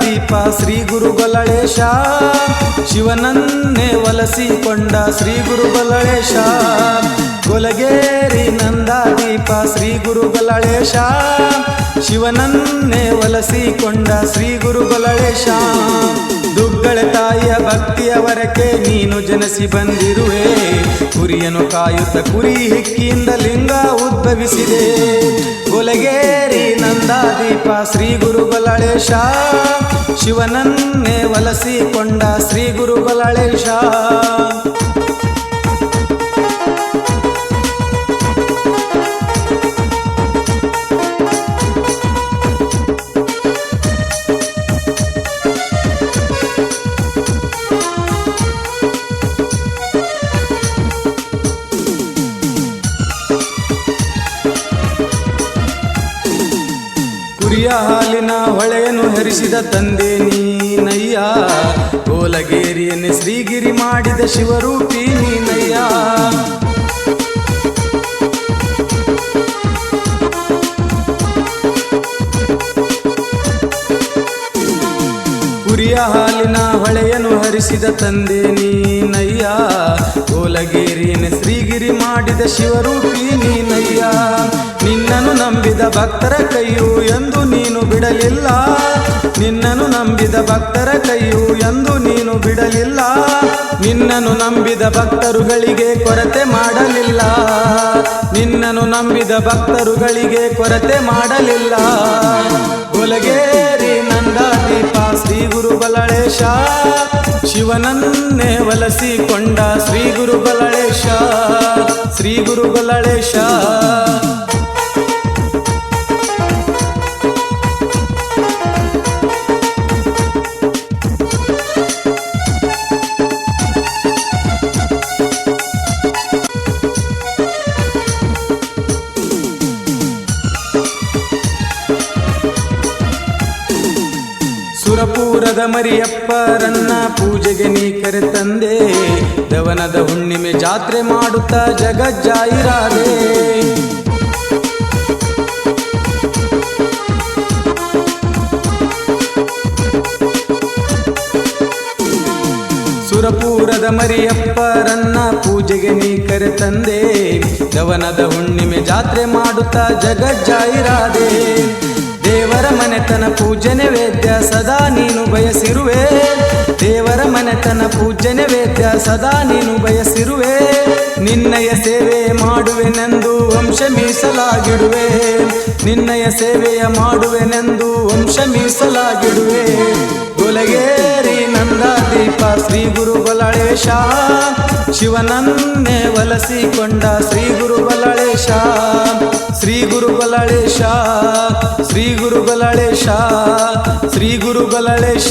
ದೀಪ, ಶ್ರೀ ಗುರು ಗೊಲಳೇಶ ಶಿವನನ್ನೇ ಒಲಸಿಕೊಂಡ ಶ್ರೀ ಗುರು ಗೊಲಳೇಶ ಗೊಲಗೇರಿ ನಂದ ದೀಪ, ಶ್ರೀ ಗುರು ಗೊಲಳೇಶ ಶಿವನನ್ನೇ ಒಲಸಿಕೊಂಡ ಶ್ರೀ ಗುರು ಗೊಲಳೇಶ ದುಗ್ಗಳ ತಾಯಿಯ ಭಕ್ತಿಯವರಕ್ಕೆ ನೀನು ಜನಸಿ ಬಂದಿರುವೆ. ಕುರಿಯನು ಕಾಯುತ್ತ ಕುರಿ ಹಿಕ್ಕಿಯಿಂದ ಲಿಂಗ ಉದ್ಭವಿಸಿದೆ. ಗೊಲಗೇರಿ ನಂದಾದೀಪ ಶ್ರೀ ಗುರು ಬಲಳೇಶ. ಶಿವನನ್ನೇ ಒಲಸಿಕೊಂಡ ಶ್ರೀ ಗುರು ಬಲಳೇಶ. ಕುರಿಯ ಹಾಲಿನ ಹೊಳೆಯನ್ನು ಹರಿಸಿದ ತಂದೆ ನೀನಯ್ಯ. ಕೋಲಗೇರಿಯನ್ನು ಶ್ರೀಗಿರಿ ಮಾಡಿದ ಶಿವರೂಪಿ ನೀನಯ್ಯ. ಕುರಿಯ ಹಾಲಿನ ಹೊಳೆಯನ್ನು ಹರಿಸಿದ ತಂದೆ ನೀನಯ್ಯ. ಕೋಲಗೇರಿಯನ್ನು ಶ್ರೀಗಿರಿ ಮಾಡಿದ ಶಿವರೂಪಿ ನೀನಯ್ಯ. ಭಕ್ತರ ಕೈಯು ಎಂದು ನೀನು ಬಿಡಲಿಲ್ಲ. ನಿನ್ನನ್ನು ನಂಬಿದ ಭಕ್ತರ ಕೈಯು ಎಂದು ನೀನು ಬಿಡಲಿಲ್ಲ. ನಿನ್ನನ್ನು ನಂಬಿದ ಭಕ್ತರುಗಳಿಗೆ ಕೊರತೆ ಮಾಡಲಿಲ್ಲ. ನಿನ್ನನ್ನು ನಂಬಿದ ಭಕ್ತರುಗಳಿಗೆ ಕೊರತೆ ಮಾಡಲಿಲ್ಲ. ಗೊಲಗೇರಿ ನಂದ ದೀಪ ಶ್ರೀ ಗುರು ಬಲಳೇಶ. ಶಿವನನ್ನೇ ಒಲಸಿಕೊಂಡ ಶ್ರೀ ಗುರು ಬಲಳೇಶ. ಶ್ರೀ ಗುರು ಬಲಳೇಶ. ಸುರಪೂರದ ಮರಿಯಪ್ಪರನ್ನ ಪೂಜೆಗೆ ನೀ ಕರೆ ತಂದೆ. ದವನದ ಹುಣ್ಣಿಮೆ ಜಾತ್ರೆ ಮಾಡುತ್ತಾ ಜಗಜ್ಜಾಯಿರಾದೆ. ಸುರಪೂರದ ಮರಿಯಪ್ಪರನ್ನ ಪೂಜೆಗೆ ನೀ ಕರೆ ತಂದೆ. ದವನದ ಹುಣ್ಣಿಮೆ ಜಾತ್ರೆ ಮಾಡುತ್ತಾ ಜಗಜ್ಜಾಯಿರಾದೆ. ಮನೆತನ ಪೂಜನೆ ವೇದ್ಯ, ಸದಾ ನೀನು ಬಯಸಿರುವೆ. ದೇವರ ಮನೆತನ ಪೂಜನೆ ವೇದ್ಯ, ಸದಾ ನೀನು ಬಯಸಿರುವೆ. ನಿನ್ನಯ ಸೇವೆ ಮಾಡುವೆನೆಂದು ವಂಶ ಮೀಸಲಾಗಿಡುವೆ. ನಿನ್ನಯ ಸೇವೆಯ ಮಾಡುವೆನೆಂದು ವಂಶ ಮೀಸಲಾಗಿಡುವೆ. ಗೊಲಗೇರಿ ನಂದ ದೀಪ ಶ್ರೀ ಗುರು ಬಲಳೇಶ. ಶಿವನನ್ನೇ ವಲಸಿಕೊಂಡ ಶ್ರೀ ಗುರು ಬಲಳೇಶ. ಶ್ರೀ ಗುರು ಬಲಳೇಶ ಶ್ರೀ ಗುರು ಬಲಳೇಶ ಶ್ರೀ ಗುರು ಬಲಳೇಶ